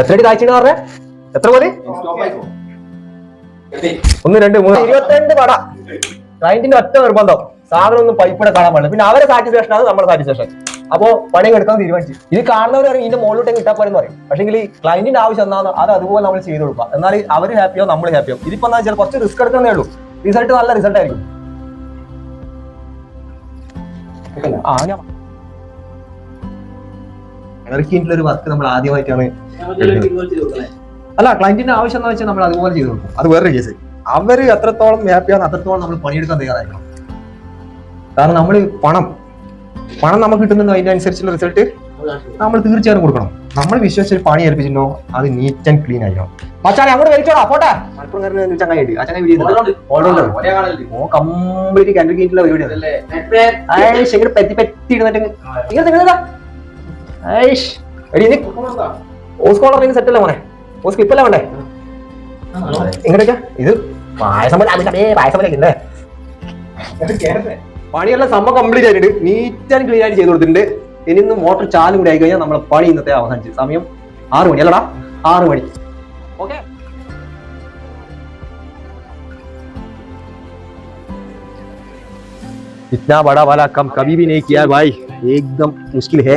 എത്രടി കാഴ്ച പറഞ്ഞേ എത്ര പോലെ ഒന്ന് രണ്ട് മൂന്ന്. ഇരുപത്തിരണ്ട് പട ക്ലയന്റിന്റെ ഒറ്റ നിർബന്ധം. സാധനം ഒന്നും പൈപ്പിടെ കാണാൻ പാടില്ല. പിന്നെ അവരെ സാറ്റിസ്ഫാക്ഷൻ ആണ് നമ്മുടെ സാറ്റിസ്ഫാക്ഷൻ അപ്പോ പണി എടുക്കാൻ തീരുമാനിച്ചു. ഇത് കാണുന്നവർ പറയും ഇതിന്റെ മുകളിലോട്ട് കിട്ടാൻ പോരെന്ന് പറയും. പക്ഷേ ക്ലയന്റിന്റെ ആവശ്യം എന്താണോ അത് അതുപോലെ നമ്മൾ ചെയ്ത് കൊടുക്കുക. എന്നാൽ അവർ ഹാപ്പിയോ നമ്മൾ ഹാപ്പിയോ ഇതിപ്പോ എന്താ വെച്ചാൽ കുറച്ച് റിസ്ക് എടുക്കുന്നേ ഉള്ളൂ. റിസൾട്ട് നല്ല റിസൾട്ട് ആയിരിക്കും. ആ ഞാൻ ഒരു വർക്ക് നമ്മൾ ആദ്യമായിട്ടാണ് അല്ല ക്ലയന്റിന്റെ ആവശ്യം എന്താ വെച്ചാൽ നമ്മൾ അതുപോലെ ചെയ്തു കൊടുക്കും. അത് വേറൊരു കേസ് അവർ എത്രത്തോളം ഹാപ്പിയാണ് അത്രത്തോളം നമ്മൾ പണിയെടുക്കാൻ തയ്യാറായിരിക്കണം. കാരണം നമ്മൾ പണം പണം നമുക്ക് കിട്ടുന്നുണ്ടോ? അതിന്റെ അനുസരിച്ചുള്ള റിസൾട്ട് നമ്മൾ തീർച്ചയായും കൊടുക്കണം. നമ്മൾ വിശ്വസിച്ച് പണി ഏൽപ്പിച്ചിട്ടോ അത് നീറ്റ് ആൻഡ് ക്ലീൻ ആയിരിക്കണം. മച്ചാനെ അങ്ങോട്ട് വലിച്ചോടാ പോട്ടെ. മലപ്പുറം ചങ്ങായിട്ട് ആ ചങ്ങായി വീഡിയോ ഓൾറൗണ്ടർ ഓ കംപ്ലീറ്റ് കണ്ടു കഴിഞ്ഞിട്ടുള്ള പരിപാടിയാണ് ശരി പറ്റി പറ്റി ഇരുന്നിട്ട് സെറ്റ് അല്ല മോനെ? ഓസ് ക്ലിപ്പല്ലേ വേണ്ടേ? ഇങ്ങോട്ടേക്കാ ഇത് പായസം പോലെ അതിന്റെ അതേ പായസം പോലെ ഉണ്ട് പണിയെല്ലാം സംഭവം കംപ്ലീറ്റ് ആയിട്ടുണ്ട്. നീറ്റ് ആൻഡ് ക്ലീൻ ആയിട്ട് ചെയ്ത് കൊടുത്തിട്ടുണ്ട്. ഇനി ഇന്ന് മോട്ടർ ചാലും കൂടി ആയി കഴിഞ്ഞാൽ നമ്മളെ പണി ഇന്നത്തെ അവസാനിച്ചു സമയം ആറ് മണി അല്ലടാ ആറ് മണി ഓക്കെ इतना बड़ा वाला कम कभी भी नहीं किया है भाई एकदम मुश्किल है